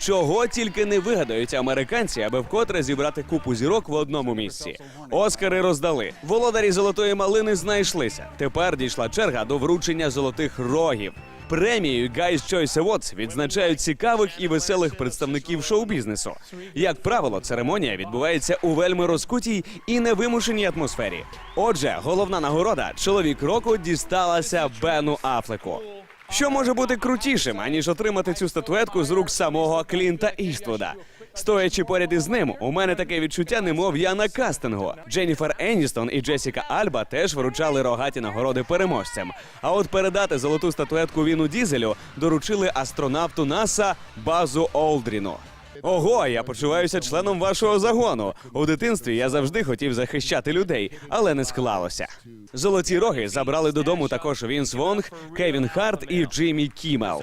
Чого тільки не вигадають американці, аби вкотре зібрати купу зірок в одному місці. Оскари роздали. Володарі золотої малини знайшлися. Тепер дійшла черга до вручення золотих рогів. Премією Guys Choice Awards відзначають цікавих і веселих представників шоу-бізнесу. Як правило, церемонія відбувається у вельми розкутій і невимушеній атмосфері. Отже, головна нагорода чоловік року дісталася Бену Афлеку. Що може бути крутішим, аніж отримати цю статуетку з рук самого Клінта Іствуда? Стоячи поряд із ним, у мене таке відчуття, немов я на кастингу. Дженніфер Еністон і Джесіка Альба теж вручали рогаті нагороди переможцям. А от передати золоту статуетку Віну Дізелю доручили астронавту НАСА Базу Олдріну. Ого, я почуваюся членом вашого загону. У дитинстві я завжди хотів захищати людей, але не склалося. Золоті роги забрали додому також Вінс Вонг, Кевін Харт і Джиммі Кімел.